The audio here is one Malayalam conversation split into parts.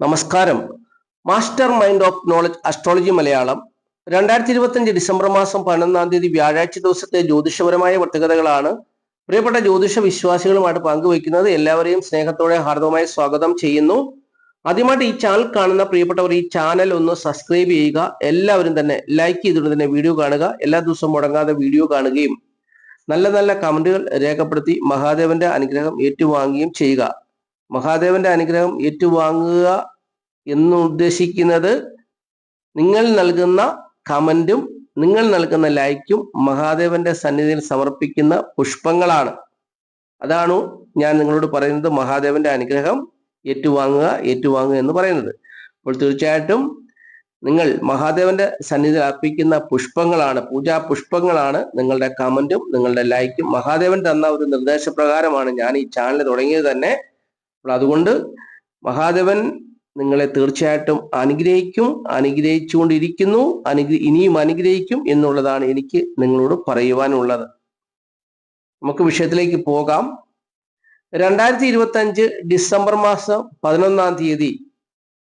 നമസ്കാരം. Master mind of knowledge astrology Malayalam. രണ്ടായിരത്തി ഇരുപത്തിയഞ്ച് ഡിസംബർ മാസം പതിനൊന്നാം തീയതി വ്യാഴാഴ്ച ദിവസത്തെ ജ്യോതിഷപരമായ പ്രത്യേകതകളാണ്. പ്രിയപ്പെട്ട ജ്യോതിഷ വിശ്വാസികളുമായിട്ട് പങ്കുവയ്ക്കുന്നത് എല്ലാവരെയും സ്നേഹത്തോടെ ഹാർദവമായി സ്വാഗതം ചെയ്യുന്നു. ആദ്യമായിട്ട് ഈ ചാനൽ കാണുന്ന പ്രിയപ്പെട്ടവർ ഈ ചാനൽ ഒന്ന് സബ്സ്ക്രൈബ് ചെയ്യുക. എല്ലാവരും തന്നെ ലൈക്ക് ചെയ്തുകൊണ്ട് തന്നെ വീഡിയോ കാണുക. എല്ലാ ദിവസവും മുടങ്ങാതെ വീഡിയോ കാണുകയും നല്ല നല്ല കമന്റുകൾ രേഖപ്പെടുത്തി മഹാദേവന്റെ അനുഗ്രഹം ഏറ്റുവാങ്ങുകയും ചെയ്യുക. മഹാദേവന്റെ അനുഗ്രഹം ഏറ്റുവാങ്ങുക എന്ന് ഉദ്ദേശിക്കുന്നത് നിങ്ങൾ നൽകുന്ന കമന്റും നിങ്ങൾ നൽകുന്ന ലൈക്കും മഹാദേവന്റെ സന്നിധിയിൽ സമർപ്പിക്കുന്ന പുഷ്പങ്ങളാണ്. അതാണ് ഞാൻ നിങ്ങളോട് പറയുന്നത് മഹാദേവന്റെ അനുഗ്രഹം ഏറ്റുവാങ്ങുക ഏറ്റുവാങ്ങുക എന്ന് പറയുന്നത്. അപ്പോൾ തീർച്ചയായിട്ടും നിങ്ങൾ മഹാദേവന്റെ സന്നിധിയിൽ അർപ്പിക്കുന്ന പുഷ്പങ്ങളാണ് പൂജാ പുഷ്പങ്ങളാണ് നിങ്ങളുടെ കമന്റും നിങ്ങളുടെ ലൈക്കും മഹാദേവൻ തന്ന ഒരു നിർദ്ദേശപ്രകാരമാണ് ഞാൻ ഈ ചാനൽ തുടങ്ങിയത് തന്നെ. അപ്പോൾ അതുകൊണ്ട് മഹാദേവൻ നിങ്ങളെ തീർച്ചയായിട്ടും അനുഗ്രഹിക്കും അനുഗ്രഹിച്ചുകൊണ്ടിരിക്കുന്നു അനുഗ്ര ഇനിയും അനുഗ്രഹിക്കും എന്നുള്ളതാണ് എനിക്ക് നിങ്ങളോട് പറയുവാനുള്ളത്. നമുക്ക് വിഷയത്തിലേക്ക് പോകാം. രണ്ടായിരത്തി ഇരുപത്തി അഞ്ച് ഡിസംബർ മാസം പതിനൊന്നാം തീയതി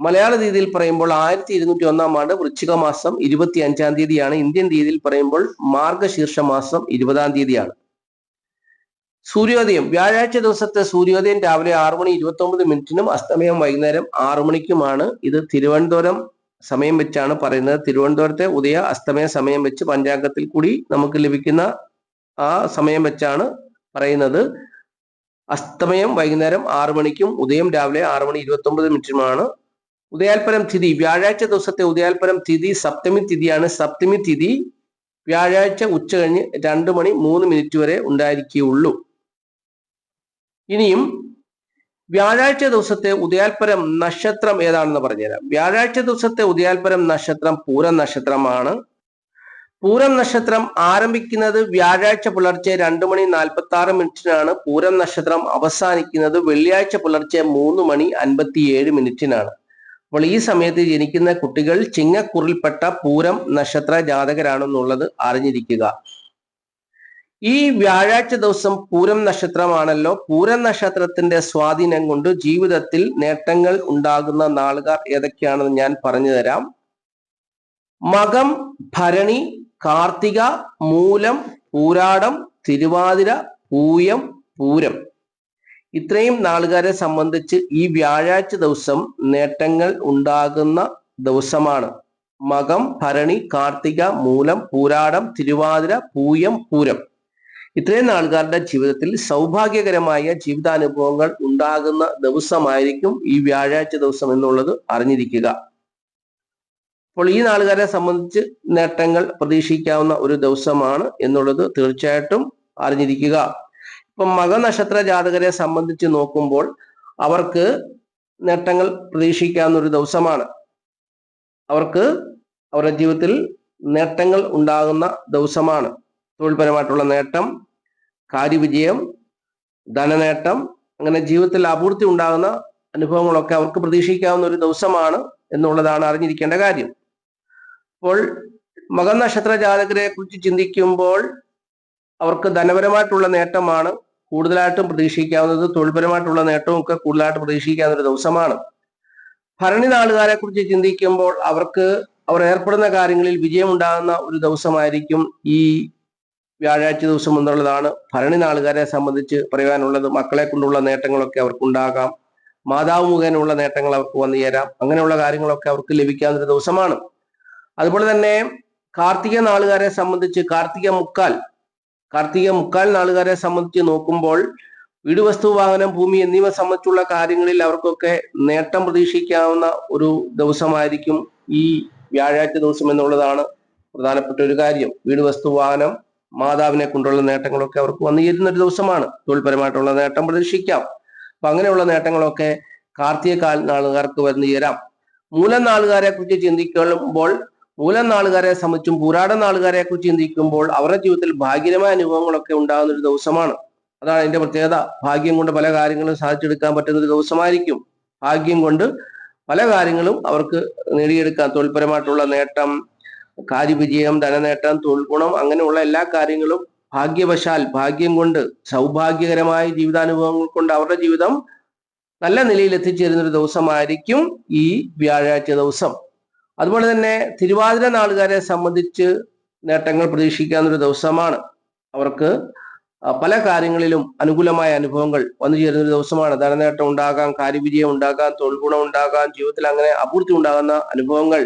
മലയാള രീതിയിൽ പറയുമ്പോൾ ആയിരത്തി ഇരുന്നൂറ്റി ഒന്നാം ആണ്ട് വൃശ്ചിക മാസം ഇരുപത്തി അഞ്ചാം തീയതിയാണ്. ഇന്ത്യൻ രീതിയിൽ പറയുമ്പോൾ മാർഗശീർഷ മാസം ഇരുപതാം തീയതിയാണ്. സൂര്യോദയം. വ്യാഴാഴ്ച ദിവസത്തെ സൂര്യോദയം രാവിലെ ആറു മണി ഇരുപത്തി ഒമ്പത് മിനിറ്റിനും അസ്തമയം വൈകുന്നേരം ആറു മണിക്കുമാണ്. ഇത് തിരുവനന്തപുരം സമയം വെച്ചാണ് പറയുന്നത്. തിരുവനന്തപുരത്തെ ഉദയ അസ്തമയ സമയം വെച്ച് പഞ്ചാംഗത്തിൽ കൂടി നമുക്ക് ലഭിക്കുന്ന ആ സമയം വെച്ചാണ് പറയുന്നത്. അസ്തമയം വൈകുന്നേരം ആറു മണിക്കും ഉദയം രാവിലെ ആറു മണി ഇരുപത്തി ഒമ്പത് മിനിറ്റുമാണ്. ഉദയാൽപരം തിഥി. വ്യാഴാഴ്ച ദിവസത്തെ ഉദയാൽപരം തിഥി സപ്തമി തിഥിയാണ്. സപ്തമി തിഥി വ്യാഴാഴ്ച ഉച്ച കഴിഞ്ഞ് രണ്ട് മണി മൂന്ന് മിനിറ്റ് വരെ ഉണ്ടായിരിക്കുകയുള്ളൂ. ഇനിയും വ്യാഴാഴ്ച ദിവസത്തെ ഉദയാൽപരം നക്ഷത്രം ഏതാണെന്ന് പറഞ്ഞുതരാം. വ്യാഴാഴ്ച ദിവസത്തെ ഉദയാൽപരം നക്ഷത്രം പൂരം നക്ഷത്രമാണ്. പൂരം നക്ഷത്രം ആരംഭിക്കുന്നത് വ്യാഴാഴ്ച പുലർച്ചെ രണ്ടു മണി നാൽപ്പത്തി ആറ് മിനിറ്റിനാണ്. പൂരം നക്ഷത്രം അവസാനിക്കുന്നത് വെള്ളിയാഴ്ച പുലർച്ചെ മൂന്ന് മണി അൻപത്തിയേഴ് മിനിറ്റിനാണ്. അപ്പോൾ ഈ സമയത്ത് ജനിക്കുന്ന കുട്ടികൾ ചിങ്ങക്കുറിൽപ്പെട്ട പൂരം നക്ഷത്ര ജാതകരാണെന്നുള്ളത് അറിഞ്ഞിരിക്കുക. ഈ വ്യാഴാഴ്ച ദിവസം പൂരം നക്ഷത്രമാണല്ലോ. പൂരം നക്ഷത്രത്തിന്റെ സ്വാധീനം കൊണ്ട് ജീവിതത്തിൽ നേട്ടങ്ങൾ ഉണ്ടാകുന്ന നാളുകാർ ഏതൊക്കെയാണെന്ന് ഞാൻ പറഞ്ഞു തരാം. മകം ഭരണി കാർത്തിക മൂലം പൂരാടം തിരുവാതിര പൂയം പൂരം. ഇത്രയും നാളുകാരെ സംബന്ധിച്ച് ഈ വ്യാഴാഴ്ച ദിവസം നേട്ടങ്ങൾ ഉണ്ടാകുന്ന ദിവസമാണ്. മകം ഭരണി കാർത്തിക മൂലം പൂരാടം തിരുവാതിര പൂയം പൂരം. ഇത്രയും ആൾക്കാരുടെ ജീവിതത്തിൽ സൗഭാഗ്യകരമായ ജീവിതാനുഭവങ്ങൾ ഉണ്ടാകുന്ന ദിവസമായിരിക്കും ഈ വ്യാഴാഴ്ച ദിവസം എന്നുള്ളത് അറിഞ്ഞിരിക്കുക. അപ്പോൾ ഈ നാളുകാരെ സംബന്ധിച്ച് നേട്ടങ്ങൾ പ്രതീക്ഷിക്കാവുന്ന ഒരു ദിവസമാണ് എന്നുള്ളത് തീർച്ചയായിട്ടും അറിഞ്ഞിരിക്കുക. ഇപ്പം മകനക്ഷത്ര ജാതകരെ സംബന്ധിച്ച് നോക്കുമ്പോൾ അവർക്ക് നേട്ടങ്ങൾ പ്രതീക്ഷിക്കാവുന്ന ഒരു ദിവസമാണ്. അവർക്ക് അവരുടെ ജീവിതത്തിൽ നേട്ടങ്ങൾ ഉണ്ടാകുന്ന ദിവസമാണ്. തൊഴിൽപരമായിട്ടുള്ള നേട്ടം കാര്യവിജയം ധനനേട്ടം അങ്ങനെ ജീവിതത്തിൽ അപൂർത്തി ഉണ്ടാകുന്ന അനുഭവങ്ങളൊക്കെ അവർക്ക് പ്രതീക്ഷിക്കാവുന്ന ഒരു ദിവസമാണ് എന്നുള്ളതാണ് അറിഞ്ഞിരിക്കേണ്ട കാര്യം. അപ്പോൾ മകനക്ഷത്ര ജാതകരെ കുറിച്ച് ചിന്തിക്കുമ്പോൾ അവർക്ക് ധനപരമായിട്ടുള്ള നേട്ടമാണ് കൂടുതലായിട്ടും പ്രതീക്ഷിക്കാവുന്നത് തൊഴിൽപരമായിട്ടുള്ള നേട്ടവും ഒക്കെ കൂടുതലായിട്ട് പ്രതീക്ഷിക്കാവുന്ന ഒരു ദിവസമാണ്. ഭരണി നാളുകാരെ കുറിച്ച് ചിന്തിക്കുമ്പോൾ അവർക്ക് അവർ ഏർപ്പെടുന്ന കാര്യങ്ങളിൽ വിജയമുണ്ടാകുന്ന ഒരു ദിവസമായിരിക്കും ഈ വ്യാഴാഴ്ച ദിവസം എന്നുള്ളതാണ് ഭരണി നാളുകാരെ സംബന്ധിച്ച് പറയാനുള്ളത് മക്കളെ കൊണ്ടുള്ള നേട്ടങ്ങളൊക്കെ അവർക്കുണ്ടാകാം. മാതാവ് മുഖേനയുള്ള നേട്ടങ്ങൾ അവർക്ക് വന്നു ചേരാം. അങ്ങനെയുള്ള കാര്യങ്ങളൊക്കെ അവർക്ക് ലഭിക്കാവുന്ന ദിവസമാണ്. അതുപോലെ തന്നെ കാർത്തിക നാളുകാരെ സംബന്ധിച്ച് കാർത്തിക മുക്കാൽ കാർത്തിക മുക്കാൽ നാളുകാരെ സംബന്ധിച്ച് നോക്കുമ്പോൾ വീട് വസ്തു വാഹനം ഭൂമി എന്നിവ സംബന്ധിച്ചുള്ള കാര്യങ്ങളിൽ അവർക്കൊക്കെ നേട്ടം പ്രതീക്ഷിക്കാവുന്ന ഒരു ദിവസമായിരിക്കും ഈ വ്യാഴാഴ്ച ദിവസം എന്നുള്ളതാണ് പ്രധാനപ്പെട്ട ഒരു കാര്യം. വീട് വസ്തു വാഹനം മാതാവിനെ കൊണ്ടുള്ള നേട്ടങ്ങളൊക്കെ അവർക്ക് വന്നു ചേരുന്ന ഒരു ദിവസമാണ്. തൊഴിൽപരമായിട്ടുള്ള നേട്ടം പ്രതീക്ഷിക്കാം. അപ്പൊ അങ്ങനെയുള്ള നേട്ടങ്ങളൊക്കെ കാർത്തിക കാൽ നാളുകാർക്ക് വന്നു ചേരാം. മൂലം നാളുകാരെ കുറിച്ച് ചിന്തിക്കുമ്പോൾ മൂലം നാളുകാരെ സംബന്ധിച്ചും പുരാട നാളുകാരെ കുറിച്ച് ചിന്തിക്കുമ്പോൾ അവരുടെ ജീവിതത്തിൽ ഭാഗ്യമായ അനുഭവങ്ങളൊക്കെ ഉണ്ടാകുന്ന ഒരു ദിവസമാണ്. അതാണ് അതിന്റെ പ്രത്യേകത. ഭാഗ്യം കൊണ്ട് പല കാര്യങ്ങളും സാധിച്ചെടുക്കാൻ പറ്റുന്ന ഒരു ദിവസമായിരിക്കും. ഭാഗ്യം കൊണ്ട് പല കാര്യങ്ങളും അവർക്ക് നേടിയെടുക്കാൻ തൊഴിൽപരമായിട്ടുള്ള നേട്ടം കാര്യവിജയം ധനനേട്ടം തൊഴിൽ ഗുണം അങ്ങനെയുള്ള എല്ലാ കാര്യങ്ങളും ഭാഗ്യവശാൽ ഭാഗ്യം കൊണ്ട് സൗഭാഗ്യകരമായ ജീവിതാനുഭവങ്ങൾ കൊണ്ട് അവരുടെ ജീവിതം നല്ല നിലയിൽ എത്തിച്ചേരുന്ന ഒരു ദിവസമായിരിക്കും ഈ വ്യാഴാഴ്ച ദിവസം. അതുപോലെ തന്നെ തിരുവാതിര നാളുകാരെ സംബന്ധിച്ച് നേട്ടങ്ങൾ പ്രതീക്ഷിക്കാവുന്ന ഒരു ദിവസമാണ്. അവർക്ക് പല കാര്യങ്ങളിലും അനുകൂലമായ അനുഭവങ്ങൾ വന്നു ചേരുന്ന ഒരു ദിവസമാണ്. ധനനേട്ടം ഉണ്ടാകാം കാര്യവിജയം ഉണ്ടാകാം തൊഴിൽ ഗുണം ഉണ്ടാകാം ജീവിതത്തിൽ അങ്ങനെ അപൂർത്തി ഉണ്ടാകുന്ന അനുഭവങ്ങൾ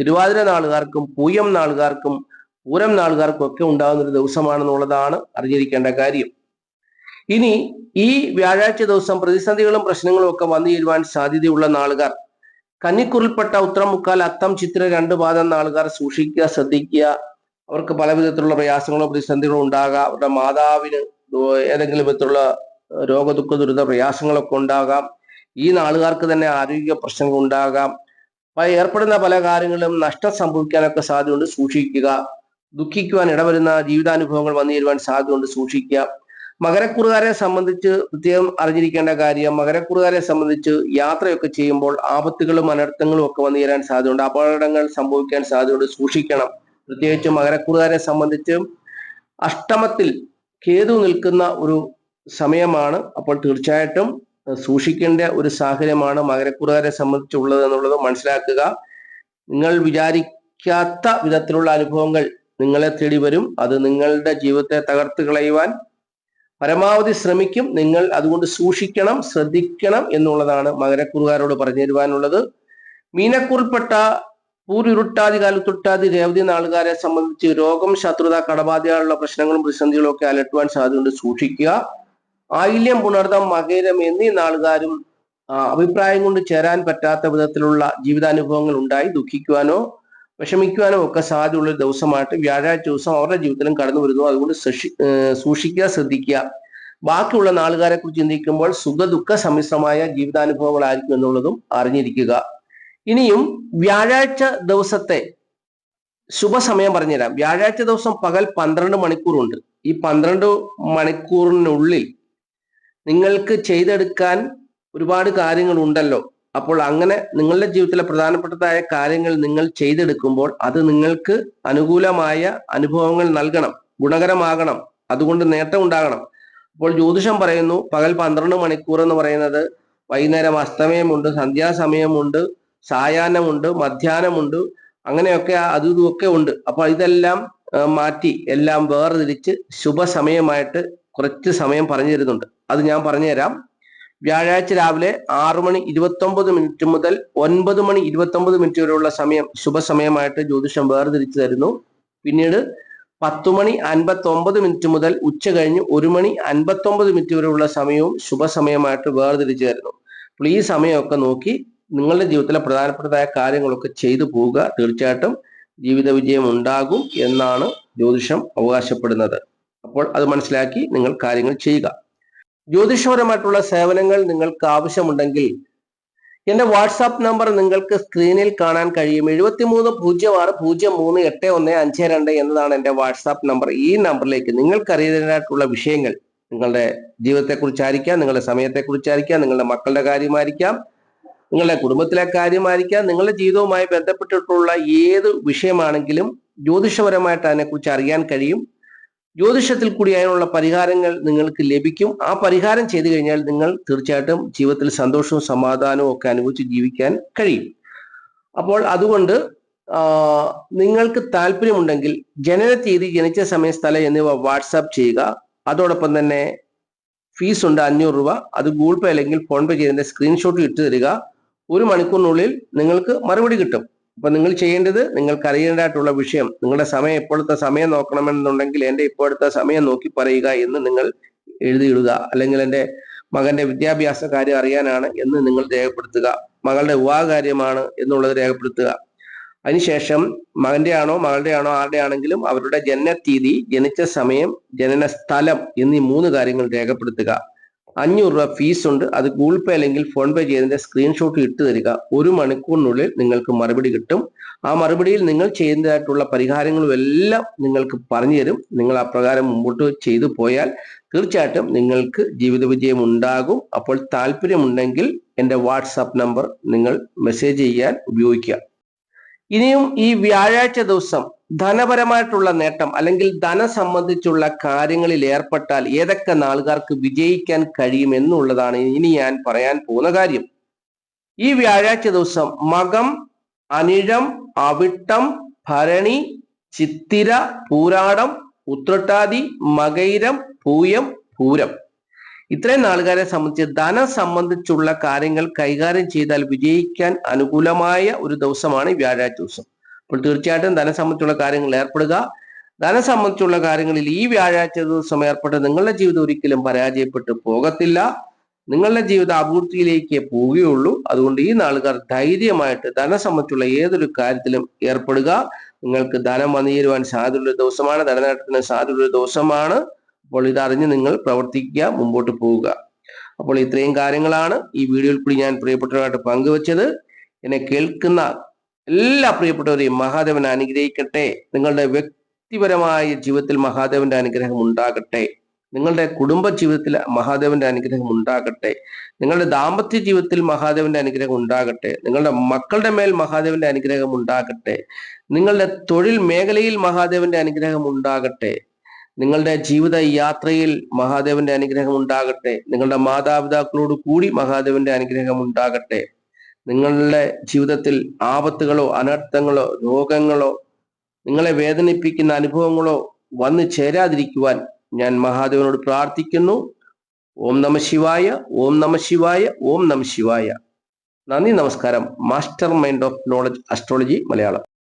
തിരുവാതിര നാളുകാർക്കും പൂയം നാളുകാർക്കും പൂരം നാളുകാർക്കും ഒക്കെ ഉണ്ടാകുന്ന ഒരു ദിവസമാണെന്നുള്ളതാണ് അറിഞ്ഞിരിക്കേണ്ട കാര്യം. ഇനി ഈ വ്യാഴാഴ്ച ദിവസം പ്രതിസന്ധികളും പ്രശ്നങ്ങളും ഒക്കെ വന്നു ചേരുവാൻ സാധ്യതയുള്ള നാളുകാർ. കന്നിക്കുറിൽപ്പെട്ട ഉത്തരം മുക്കാൽ അത്തം ചിത്ര രണ്ട് പാദം നാളുകാർ സൂക്ഷിക്കുക ശ്രദ്ധിക്കുക. അവർക്ക് പല വിധത്തിലുള്ള പ്രയാസങ്ങളോ പ്രതിസന്ധികളോ ഉണ്ടാകാം. അവരുടെ മാതാവിന് ഏതെങ്കിലും വിധത്തിലുള്ള രോഗദുഃഖ ദുരിത പ്രയാസങ്ങളൊക്കെ ഉണ്ടാകാം. ഈ നാളുകാർക്ക് തന്നെ ആരോഗ്യ പ്രശ്നങ്ങൾ ഉണ്ടാകാം. ഏർപ്പെടുന്ന പല കാര്യങ്ങളിലും നഷ്ടം സംഭവിക്കാനൊക്കെ സാധ്യതയുണ്ട്. സൂക്ഷിക്കുക ദുഃഖിക്കുവാൻ ഇടവരുന്ന ജീവിതാനുഭവങ്ങൾ വന്നു തരുവാൻ സാധ്യതയുണ്ട് സൂക്ഷിക്കുക. മകരക്കുറുകാരെ സംബന്ധിച്ച് പ്രത്യേകം അറിഞ്ഞിരിക്കേണ്ട കാര്യം മകരക്കുറുകാരെ സംബന്ധിച്ച് യാത്രയൊക്കെ ചെയ്യുമ്പോൾ ആപത്തുകളും അനർത്ഥങ്ങളും ഒക്കെ വന്നു ചേരാൻ സാധ്യതയുണ്ട്. അപകടങ്ങൾ സംഭവിക്കാൻ സാധ്യതയുണ്ട്. സൂക്ഷിക്കണം. പ്രത്യേകിച്ച് മകരക്കുറുകാരെ സംബന്ധിച്ച് അഷ്ടമത്തിൽ കേതു നിൽക്കുന്ന ഒരു സമയമാണ്. അപ്പോൾ തീർച്ചയായിട്ടും സൂക്ഷിക്കേണ്ട ഒരു സാഹചര്യമാണ് മകരക്കുറുകാരെ സംബന്ധിച്ചുള്ളത് എന്നുള്ളത് മനസ്സിലാക്കുക. നിങ്ങൾ വിചാരിക്കാത്ത വിധത്തിലുള്ള അനുഭവങ്ങൾ നിങ്ങളെ തേടി വരും. അത് നിങ്ങളുടെ ജീവിതത്തെ തകർത്ത് കളയുവാൻ പരമാവധി ശ്രമിക്കും. നിങ്ങൾ അതുകൊണ്ട് സൂക്ഷിക്കണം ശ്രദ്ധിക്കണം എന്നുള്ളതാണ് മകരക്കുറുകാരോട് പറഞ്ഞു തരുവാനുള്ളത് മീനക്കുറിൽപ്പെട്ട പൂരുരുട്ടാതി കാലത്തുട്ടാതി രേവതി നാളുകാരെ സംബന്ധിച്ച് രോഗം ശത്രുത കടബാധയുള്ള പ്രശ്നങ്ങളും പ്രതിസന്ധികളും ഒക്കെ അലട്ടുവാൻ സാധ്യതയുണ്ട്. സൂക്ഷിക്കുക. ആയില്യം പുണർന്ന മകരം എന്നീ നാളുകാരും അഭിപ്രായം കൊണ്ട് ചേരാൻ പറ്റാത്ത വിധത്തിലുള്ള ജീവിതാനുഭവങ്ങൾ ഉണ്ടായി. ദുഃഖിക്കുവാനോ വിഷമിക്കുവാനോ ഒക്കെ സാധ്യതയുള്ള ദിവസമായിട്ട് വ്യാഴാഴ്ച ദിവസം അവരുടെ ജീവിതത്തിലും കടന്നു വരുന്നു. അതുകൊണ്ട് സൂക്ഷിക്കുക ശ്രദ്ധിക്കുക. ബാക്കിയുള്ള നാളുകാരെ കുറിച്ച് ചിന്തിക്കുമ്പോൾ സുഖ ദുഃഖ സമ്മിശ്രമായ ജീവിതാനുഭവങ്ങളായിരിക്കും എന്നുള്ളതും അറിഞ്ഞിരിക്കുക. ഇനിയും വ്യാഴാഴ്ച ദിവസത്തെ ശുഭസമയം പറഞ്ഞുതരാം. വ്യാഴാഴ്ച ദിവസം പകൽ പന്ത്രണ്ട് മണിക്കൂറുണ്ട്. ഈ പന്ത്രണ്ട് മണിക്കൂറിനുള്ളിൽ നിങ്ങൾക്ക് ചെയ്തെടുക്കാൻ ഒരുപാട് കാര്യങ്ങൾ ഉണ്ടല്ലോ അപ്പോൾ അങ്ങനെ നിങ്ങളുടെ ജീവിതത്തിലെ പ്രധാനപ്പെട്ടതായ കാര്യങ്ങൾ നിങ്ങൾ ചെയ്തെടുക്കുമ്പോൾ അത് നിങ്ങൾക്ക് അനുകൂലമായ അനുഭവങ്ങൾ നൽകണം ഗുണകരമാകണം അതുകൊണ്ട് നേട്ടം ഉണ്ടാകണം. അപ്പോൾ ജ്യോതിഷം പറയുന്നു പകൽ പന്ത്രണ്ട് മണിക്കൂർ എന്ന് പറയുന്നത് വൈകുന്നേരം അസ്തമയമുണ്ട് സന്ധ്യാസമയമുണ്ട് സായാഹ്നമുണ്ട് മധ്യാഹ്നമുണ്ട് അങ്ങനെയൊക്കെ അതും ഇതുമൊക്കെ ഉണ്ട്. അപ്പൊ ഇതെല്ലാം മാറ്റി എല്ലാം വേർതിരിച്ച് ശുഭസമയമായിട്ട് കുറച്ച് സമയം പറഞ്ഞു തരുന്നുണ്ട്. അത് ഞാൻ പറഞ്ഞുതരാം. വ്യാഴാഴ്ച രാവിലെ ആറ് മണി ഇരുപത്തൊമ്പത് മിനിറ്റ് മുതൽ ഒൻപത് മണി ഇരുപത്തൊമ്പത് മിനിറ്റ് വരെയുള്ള സമയം ശുഭസമയമായിട്ട് ജ്യോതിഷം വേർതിരിച്ചു തരുന്നു. പിന്നീട് പത്ത് മണി അൻപത്തി ഒമ്പത് മിനിറ്റ് മുതൽ ഉച്ച കഴിഞ്ഞ് ഒരു മണി അൻപത്തി ഒമ്പത് മിനിറ്റ് വരെയുള്ള സമയവും ശുഭസമയമായിട്ട് വേർതിരിച്ചു തരുന്നു. അപ്പോൾ ഈ സമയമൊക്കെ നോക്കി നിങ്ങളുടെ ജീവിതത്തിലെ പ്രധാനപ്പെട്ടതായ കാര്യങ്ങളൊക്കെ ചെയ്തു പോവുക. തീർച്ചയായിട്ടും ജീവിത വിജയം ഉണ്ടാകും എന്നാണ് ജ്യോതിഷം അവകാശപ്പെടുന്നത്. അപ്പോൾ അത് മനസ്സിലാക്കി നിങ്ങൾ കാര്യങ്ങൾ ചെയ്യുക. ജ്യോതിഷപരമായിട്ടുള്ള സേവനങ്ങൾ നിങ്ങൾക്ക് ആവശ്യമുണ്ടെങ്കിൽ എന്റെ വാട്സാപ്പ് നമ്പർ നിങ്ങൾക്ക് സ്ക്രീനിൽ കാണാൻ കഴിയും. എഴുപത്തിമൂന്ന് പൂജ്യം ആറ് പൂജ്യം മൂന്ന് എട്ട് ഒന്ന് അഞ്ച് രണ്ട് എന്നതാണ് എന്റെ വാട്സാപ്പ് നമ്പർ. ഈ നമ്പറിലേക്ക് നിങ്ങൾക്ക് നിങ്ങൾക്കറിയാനായിട്ടുള്ള വിഷയങ്ങൾ നിങ്ങളുടെ ജീവിതത്തെക്കുറിച്ചായിരിക്കാം നിങ്ങളുടെ സമയത്തെക്കുറിച്ചായിരിക്കാം നിങ്ങളുടെ മക്കളുടെ കാര്യമായിരിക്കാം നിങ്ങളുടെ കുടുംബത്തിലെ കാര്യമായിരിക്കാം നിങ്ങളുടെ ജീവിതവുമായി ബന്ധപ്പെട്ടിട്ടുള്ള ഏത് വിഷയമാണെങ്കിലും ജ്യോതിഷപരമായിട്ട് അതിനെക്കുറിച്ച് അറിയാൻ കഴിയും. ജ്യോതിഷത്തിൽ കൂടി അതിനുള്ള പരിഹാരങ്ങൾ നിങ്ങൾക്ക് ലഭിക്കും. ആ പരിഹാരം ചെയ്തു കഴിഞ്ഞാൽ നിങ്ങൾ തീർച്ചയായിട്ടും ജീവിതത്തിൽ സന്തോഷവും സമാധാനവും ഒക്കെ അനുഭവിച്ച് ജീവിക്കാൻ കഴിയും. അപ്പോൾ അതുകൊണ്ട് നിങ്ങൾക്ക് താല്പര്യമുണ്ടെങ്കിൽ ജനന തീയതി ജനിച്ച സമയം സ്ഥലം എന്നിവ വാട്സാപ്പ് ചെയ്യുക. അതോടൊപ്പം തന്നെ ഫീസ് ഉണ്ട് അഞ്ഞൂറ് രൂപ. അത് ഗൂഗിൾ പേ അല്ലെങ്കിൽ ഫോൺ പേ ചെയ്തതിന്റെ സ്ക്രീൻഷോട്ട് ഇട്ട് തരിക. ഒരു മണിക്കൂറിനുള്ളിൽ നിങ്ങൾക്ക് മറുപടി കിട്ടും. അപ്പൊ നിങ്ങൾ ചെയ്യേണ്ടത് നിങ്ങൾക്ക് അറിയേണ്ടതായിട്ടുള്ള വിഷയം നിങ്ങളുടെ സമയം ഇപ്പോഴത്തെ സമയം നോക്കണമെന്നുണ്ടെങ്കിൽ എന്റെ ഇപ്പോഴത്തെ സമയം നോക്കി പറയുക എന്ന് നിങ്ങൾ എഴുതിയിടുക. അല്ലെങ്കിൽ എന്റെ മകന്റെ വിദ്യാഭ്യാസ കാര്യം അറിയാനാണ് എന്ന് നിങ്ങൾ രേഖപ്പെടുത്തുക. മകളുടെ വിവാഹ കാര്യമാണ് എന്നുള്ളത് രേഖപ്പെടുത്തുക. അതിനുശേഷം മകന്റെ ആണോ മകളുടെ ആണോ ആരുടെ ആണെങ്കിലും അവരുടെ ജനനത്തീയതി ജനിച്ച സമയം ജനന സ്ഥലം എന്നീ മൂന്ന് കാര്യങ്ങൾ രേഖപ്പെടുത്തുക. അഞ്ഞൂറ് രൂപ ഫീസ് ഉണ്ട്. അത് ഗൂഗിൾ പേ അല്ലെങ്കിൽ ഫോൺ പേ ചെയ്തതിന്റെ സ്ക്രീൻഷോട്ട് ഇട്ട് തരിക. ഒരു മണിക്കൂറിനുള്ളിൽ നിങ്ങൾക്ക് മറുപടി കിട്ടും. ആ മറുപടിയിൽ നിങ്ങൾ ചെയ്യുന്നതായിട്ടുള്ള പരിഹാരങ്ങളും എല്ലാം നിങ്ങൾക്ക് പറഞ്ഞു തരും. നിങ്ങൾ അപ്രകാരം മുമ്പോട്ട് ചെയ്തു പോയാൽ തീർച്ചയായിട്ടും നിങ്ങൾക്ക് ജീവിത വിജയം ഉണ്ടാകും. അപ്പോൾ താല്പര്യമുണ്ടെങ്കിൽ എന്റെ വാട്സാപ്പ് നമ്പർ നിങ്ങൾ മെസ്സേജ് ചെയ്യാൻ ഉപയോഗിക്കുക. ഇനിയും ഈ വ്യാഴാഴ്ച ദിവസം ധനപരമായിട്ടുള്ള നേട്ടം അല്ലെങ്കിൽ ധന സംബന്ധിച്ചുള്ള കാര്യങ്ങളിൽ ഏർപ്പെട്ടാൽ ഏതൊക്കെ നാളുകാർക്ക് വിജയിക്കാൻ കഴിയും എന്നുള്ളതാണ് ഇനി ഞാൻ പറയാൻ പോകുന്ന കാര്യം. ഈ വ്യാഴാഴ്ച ദിവസം മകം അനിഴം അവിട്ടം ഭരണി ചിത്തിര പൂരാടം ഉത്രട്ടാതി മകൈരം പൂയം പൂരം. ഇത്രയും നാളുകാരെ സംബന്ധിച്ച് ധനം സംബന്ധിച്ചുള്ള കാര്യങ്ങൾ കൈകാര്യം ചെയ്താൽ വിജയിക്കാൻ അനുകൂലമായ ഒരു ദിവസമാണ് വ്യാഴാഴ്ച ദിവസം. അപ്പോൾ തീർച്ചയായിട്ടും ധനം സംബന്ധിച്ചുള്ള കാര്യങ്ങൾ ഏർപ്പെടുക. ധനം സംബന്ധിച്ചുള്ള കാര്യങ്ങളിൽ ഈ വ്യാഴാഴ്ച ദിവസം ഏർപ്പെട്ട് നിങ്ങളുടെ ജീവിതം ഒരിക്കലും പരാജയപ്പെട്ടു പോകത്തില്ല. നിങ്ങളുടെ ജീവിതം അഭിവൃദ്ധിയിലേക്ക് പോവുകയുള്ളൂ. അതുകൊണ്ട് ഈ നാളുകാർ ധൈര്യമായിട്ട് ധനം സംബന്ധിച്ചുള്ള ഏതൊരു കാര്യത്തിലും ഏർപ്പെടുക. നിങ്ങൾക്ക് ധനം വന്നു ചേരുവാൻ സാധ്യതയുള്ള ദിവസമാണ്. ധനനേട്ടത്തിന് സാധ്യതയുള്ള ദിവസമാണ്. അപ്പോൾ ഇതറിഞ്ഞ് നിങ്ങൾ പ്രവർത്തിക്കുക മുമ്പോട്ട് പോവുക. അപ്പോൾ ഇത്രയും കാര്യങ്ങളാണ് ഈ വീഡിയോയിൽ കൂടി ഞാൻ പ്രിയപ്പെട്ടവരായിട്ട് പങ്കുവച്ചത്. എന്നെ കേൾക്കുന്ന എല്ലാ പ്രിയപ്പെട്ടവരെയും മഹാദേവൻ അനുഗ്രഹിക്കട്ടെ. നിങ്ങളുടെ വ്യക്തിപരമായ ജീവിതത്തിൽ മഹാദേവന്റെ അനുഗ്രഹം ഉണ്ടാകട്ടെ. നിങ്ങളുടെ കുടുംബ ജീവിതത്തിൽ മഹാദേവന്റെ അനുഗ്രഹം ഉണ്ടാകട്ടെ. നിങ്ങളുടെ ദാമ്പത്യ ജീവിതത്തിൽ മഹാദേവന്റെ അനുഗ്രഹം ഉണ്ടാകട്ടെ. നിങ്ങളുടെ മക്കളുടെ മേൽ മഹാദേവന്റെ അനുഗ്രഹം ഉണ്ടാകട്ടെ. നിങ്ങളുടെ തൊഴിൽ മേഖലയിൽ മഹാദേവന്റെ അനുഗ്രഹം ഉണ്ടാകട്ടെ. നിങ്ങളുടെ ജീവിത യാത്രയിൽ മഹാദേവന്റെ അനുഗ്രഹം ഉണ്ടാകട്ടെ. നിങ്ങളുടെ മാതാപിതാക്കളോട് കൂടി മഹാദേവന്റെ അനുഗ്രഹം ഉണ്ടാകട്ടെ. നിങ്ങളുടെ ജീവിതത്തിൽ ആപത്തുകളോ അനർത്ഥങ്ങളോ രോഗങ്ങളോ നിങ്ങളെ വേദനിപ്പിക്കുന്ന അനുഭവങ്ങളോ വന്നു ചേരാതിരിക്കുവാൻ ഞാൻ മഹാദേവനോട് പ്രാർത്ഥിക്കുന്നു. ഓം നമ ശിവായ ഓം നമ ശിവായ ഓം നമ ശിവായ. നന്ദി നമസ്കാരം. Master mind of knowledge astrology Malayalam.